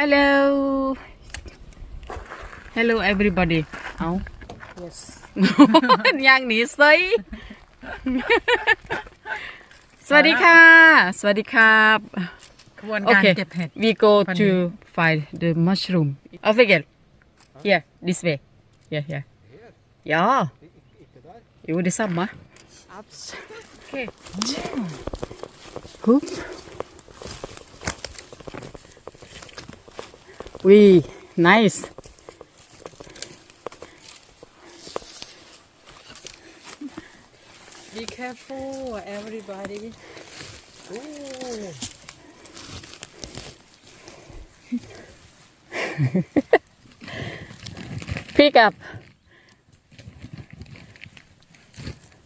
Hello Hello everybody เอา yes ยังหนีเซยสวัสดีค่ะ สวัสดีครับขบวนการ Okay เก็บเห็ด we go วัน to นี้ find the mushroom oh Figel here this way yeah yeah ja jo detsamma okay Hoop. We nice. be careful everybody Ooh. Pick up.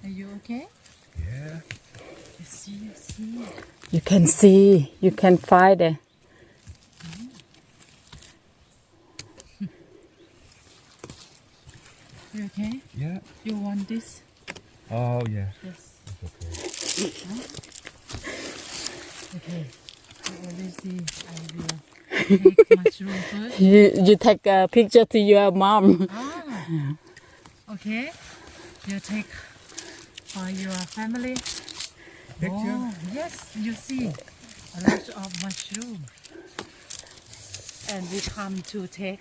are you okay yeah you see you see You can see. You can find it. you okay Yeah. you want this Oh yeah. yes It's okay. okay you already see I will take mushroom first You you take a picture to your mom. ah okay you take for your family Picture? Oh, yes, you see a lot of mushroom. And we come to take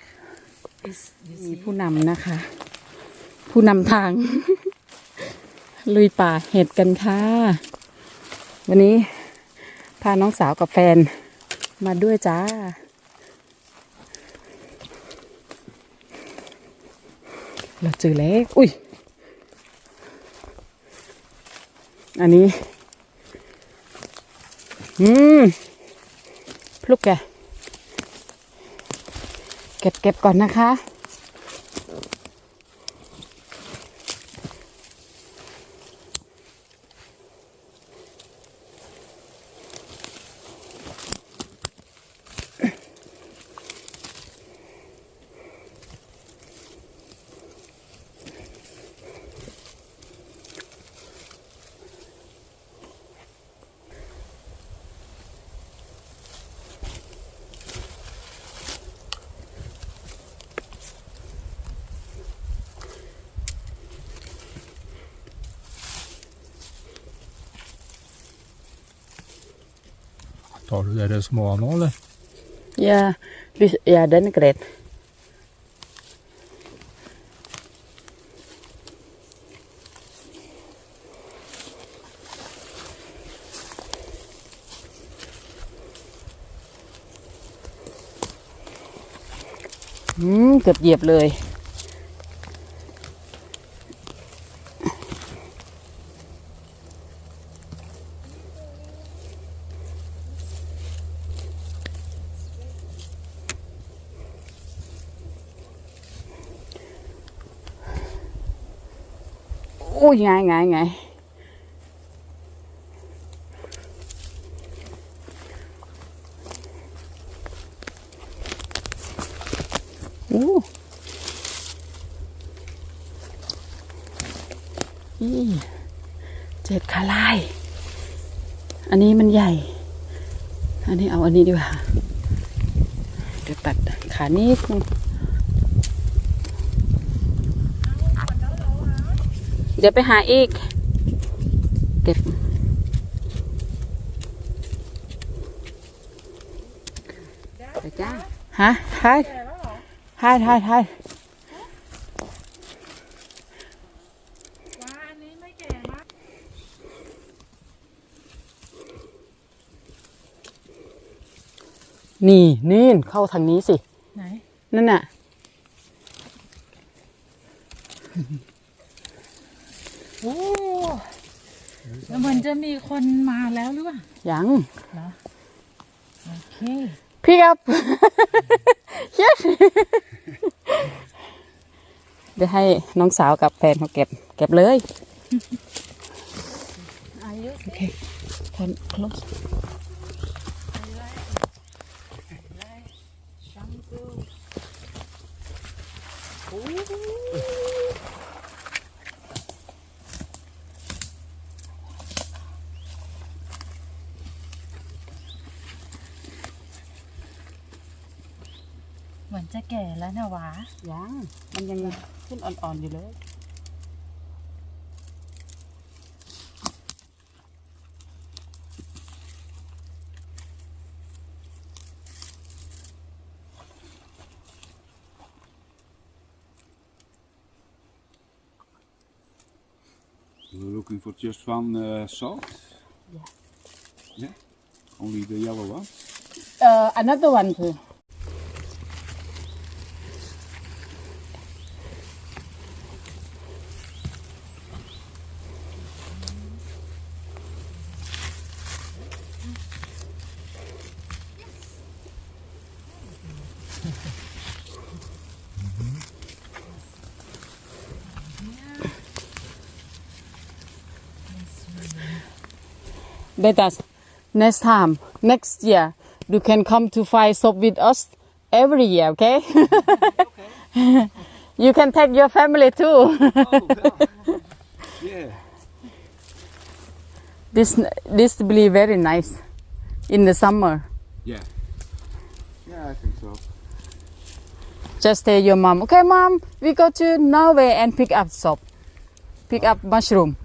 is you มี see ผู้นำนะคะ ผู้นำทาง ลุยป่าเห็ดกันค่ะ วันนี้พาน้องสาวกับแฟนมาด้วยจ้า เราเจอแล้วอุ้ย อันนี้ อืมพลุกแก เก็บเก็บก่อนนะคะ Tar du det små nå eller? Ja, hvis, ja den er greit.อืมเกือบเหยียบเลย อุ้ยง่ายง่ายง่อู้อีเจ็ดขาลาย อันนี้มันใหญ่ อันนี้เอาอันนี้ดีกว่า เดี๋ยวตัดขานิดนึง ดี๋ยวไปหาอีก เก็บ ไปจ้า ฮะฮายฮายฮายฮายว้าอันนี้ไม่แก่มากนี่นี่เข้าทางนี้สิ ไหน นั่นน่ะ โอ้แล้วเหมือนจะมีคนมาแล้วหรือเปล่ายังเหรอโอเคพี่ครับ yes เดี๋ยวให้น้องสาวกับแฟนเขาเก็บ เก็บเลยอายุโอเค turn close ชังกู อ เหมือนจะแก่แล้วนะหวายังมันยังขึ้นอ่อนๆอยู่เลย You're looking for just one uh, salt? Yeah. Yeah? Only the yellow one? เอ่อ another one คื Let us next time, next year, you can come to find soap with us every year, okay? you can take your family too. Oh, yeah. this this will be very nice in the summer. Yeah. Yeah, I think so. Just tell your mom, okay, mom, we go to Norway and pick up soap, pick up mushroom,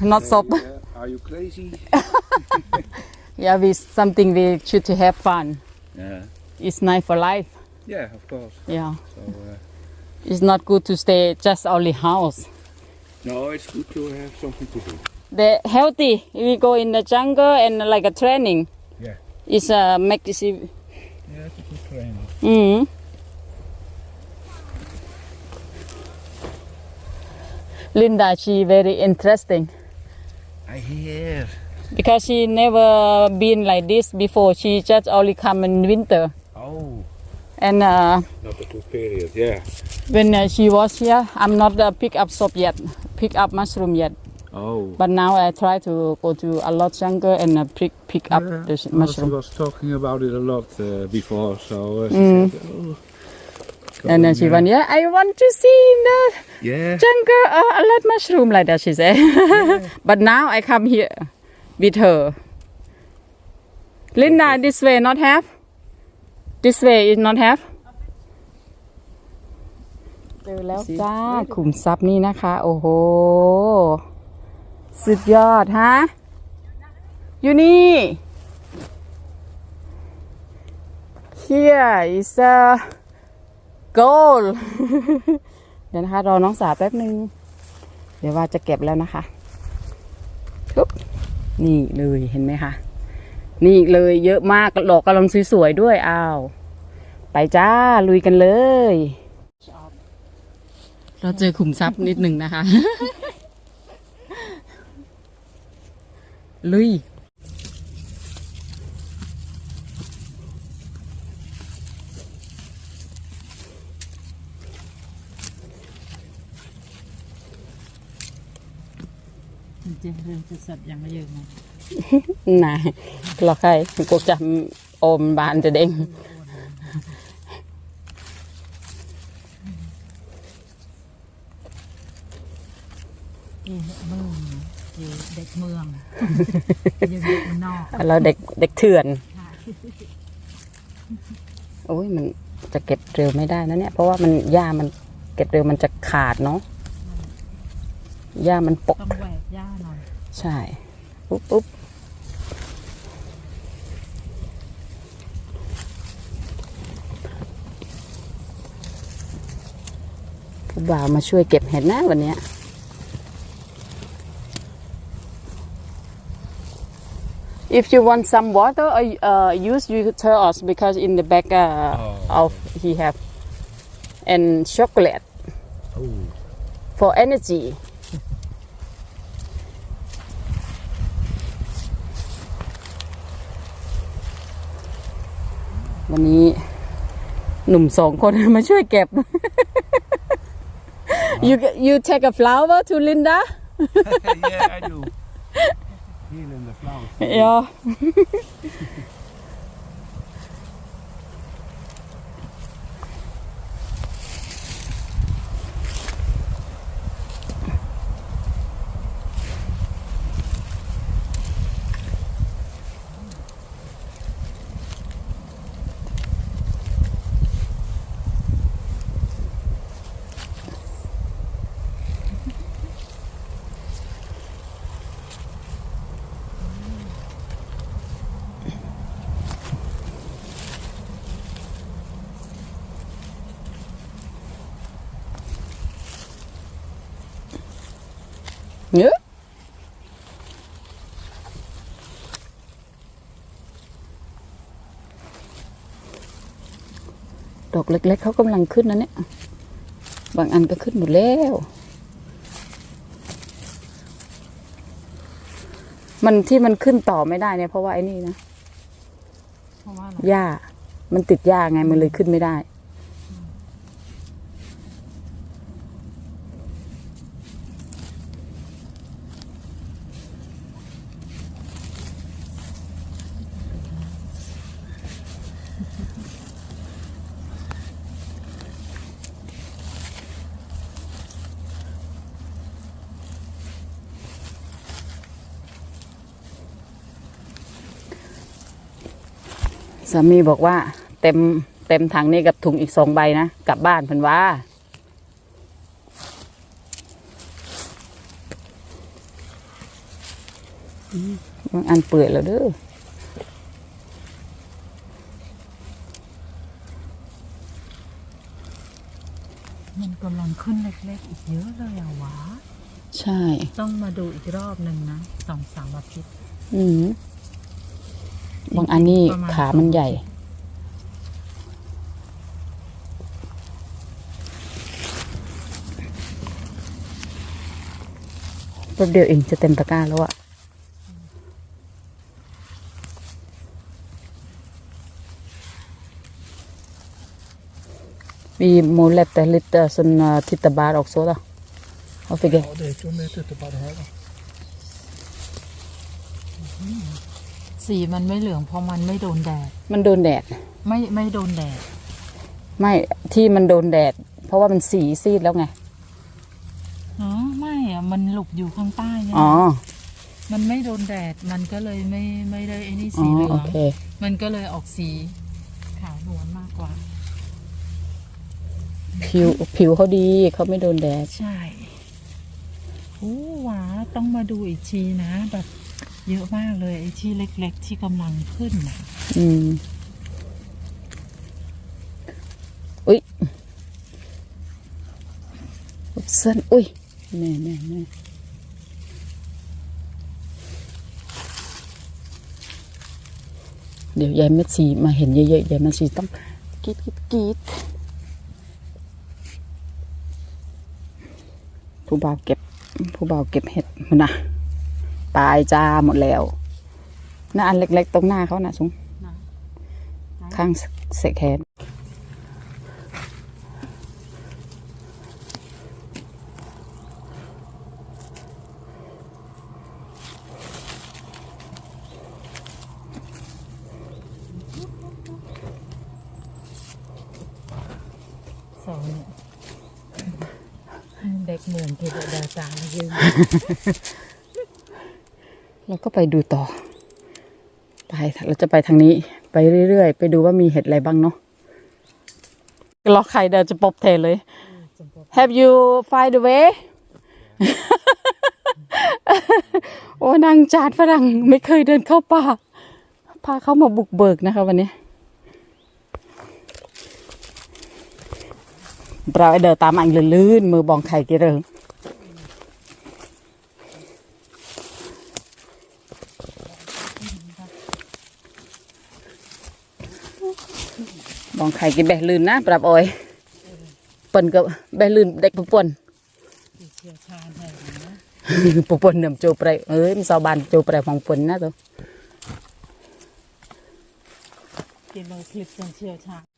not soap. Uh, are you crazy? yeah, we something we should to have fun. Yeah. It's nice for life. Yeah, of course. Yeah, So, uh, it's not good to stay just only house. no, it's good to have something to do. The healthy. We go in the jungle and like a training. Yeah. It's a make this. Yeah, it's a good training. Mm. Linda, she very interesting I hear. Because she never been like this before. She just only come in winter. Oh. And uh, Not a good period, yeah. when uh, she was here, I'm not uh, pick up soap yet, pick up mushroom yet. Oh. But now I try to go to a lot jungle and uh, pick pick up Yeah. the Well, she was talking about it a lot uh, before, so uh, she Mm. said, oh, And then she going, went, yeah, I want to see the Yeah. jungle uh, a lot mushroom like that she said but now i come here with her linda this way not have this way is not have เจอแล้วจ้าขุมทรัพย์นี่นะคะ โอ้โห สุดยอด ฮะ อยู่นี่ here is a gold เดี๋ยวนะคะ รอน้องสาวแป๊บนึง เดี๋ยวว่าจะเก็บแล้วนะคะปุ๊บ นี่เลยเห็นไหมคะ นี่เลยเยอะมากดอกกำลังสวยๆด้วยอ้าว ไปจ้าลุยกันเลย เราเจอขุมทรัพย์นิดหนึ่งนะคะ ลุย จะเรื่อจะสับยังไม่เยอะนะ Này, lọt hay, cuộc chậm ôm bạn cho đen. เอ๋เมืองเด็กเมืองยังเด็กมันนอกเราเด็กเด็กเถื่อนโอ้ยมันจะเก็บเร็วไม่ได้นะเนี่ย เพราะว่ามันหญ้ามันเก็บเร็วมันจะขาดเนาะหญ้ามันปกต้องแหวกหญ้าหน่อย ใช่ปุ๊บปุ๊บผู้บ่าวมาช่วยเก็บเห็ดนะวันเนี้ย If you want some water, uh, uh, use you tell us because in the back uh, Oh. of he have and chocolate Oh. for energy. วันนี้หนุ่มสองคนมาช่วยเก็บ you you take a flower to Linda yeah, I do. Here in the flowers. yeah เยอะดอกเล็กๆเขากำลังขึ้นนะเนี่ย บางอันก็ขึ้นหมดแล้ว มันที่มันขึ้นต่อไม่ได้เนี่ยเพราะว่าไอ้นี่นะเพราะว่าอะไรหญ้า มันติดหญ้าไงมันเลยขึ้นไม่ได้ สามีบอกว่า เต็มเต็มถังนี่กับถุงอีกสองใบนะ กลับบ้านพิ่นว่าอันเปื่อยแล้วเด้อ มันกำลังขึ้นเล็กๆอีกเยอะเลยอะหวะ ใช่ ต้องมาดูอีกรอบหนึ่งนะสองสามอาทิตย์อืมบางอันนี่ประมาณขามันใหญ่ แป๊บเดียวเองจะเต็มตะกร้าแล้วอะ Vi må leta lite sånn uh, titterbær også, da. Og fikk jeg Ja, det er ikke om jeg titter på det her, da. สีมันไม่เหลืองเพราะมันไม่โดนแดด มันโดนแดด ไม่ไม่โดนแดด ไม่ที่มันโดนแดด เพราะว่ามันสีซีดแล้วไง อ๋อ ไม่อะมันหลบอยู่ข้างใต้เนี่ยอ๋อ มันไม่โดนแดด มันก็เลยไม่ไม่ได้ไอ้นี่อ๋สีอเหลือโองเค มันก็เลยออกสีขาวนวลมากกว่า ผิวผิวเขาดีเขาไม่โดนแดด ใช่โอ้หวาต้องมาดูอีกทีนะ แบบ เยอะมากเลยไอ้ที่เล็ก ๆ ที่กำลังขึ้นนะอืมอุ้ยเส้นอุ้ยแม่แม่แม่เดี๋ยวยายแม่ชีมาเห็นเยอะๆยายแม่ชีต้องกรีดกรีดกรีด ผู้บ่าวเก็บ ผู้บ่าวเก็บเห็ดมันนะตายจ้าหมดแล้วน่าอันเล็ก ๆ ตรงหน้าเขาน่ะสุงนะข้างเสกแขนสองเนี่ย เด็กเหมือนเทวดาจางยืนเราก็ไปดูต่อ ไปเราจะไปทางนี้ ไปเรื่อยๆ ไปดูว่ามีเห็ดอะไรบ้างเนาะรอใครเดินจะปบเทเลย Have you find the way โอ้นางจาดฝรั่งไม่เคยเดินเข้าป่า พาเขามาบุกเบิกนะคะวันนี้ ប្រឲ្យដើរតាមអញលឿនមើលបងខៃគេរើបងខៃគេបេះលឿនណាប្រាប់អើយប៉ិនក៏បេះលឿនដេចប្រពន្ធប្រពន្ធនឹងចូលប្រៃអើយមិនសោះបានចូលប្រៃផងពុនណាទៅគេលើឃ្លីបចឹងជាឆា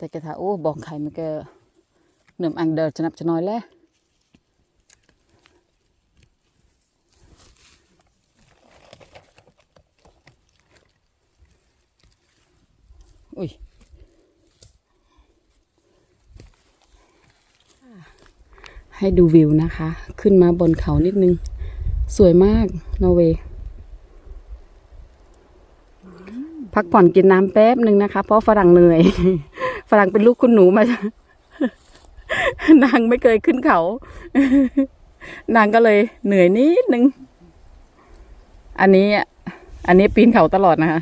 แต่กระถาโอ้บอกไข่มันก็หนึ่มอังเดินจะนับจะน้อยแล้วอุ้ยให้ดูวิวนะคะ ขึ้นมาบนเขานิดนึง สวยมากนอร์เวย์พักผ่อนกินน้ำแป๊บหนึ่งนะคะ เพราะฝรั่งเหนื่อย ฝรั่งเป็นลูกคุณหนูมา นางไม่เคยขึ้นเขา นางก็เลยเหนื่อยนิดนึง อันนี้ อันนี้ปีนเขาตลอดนะคะ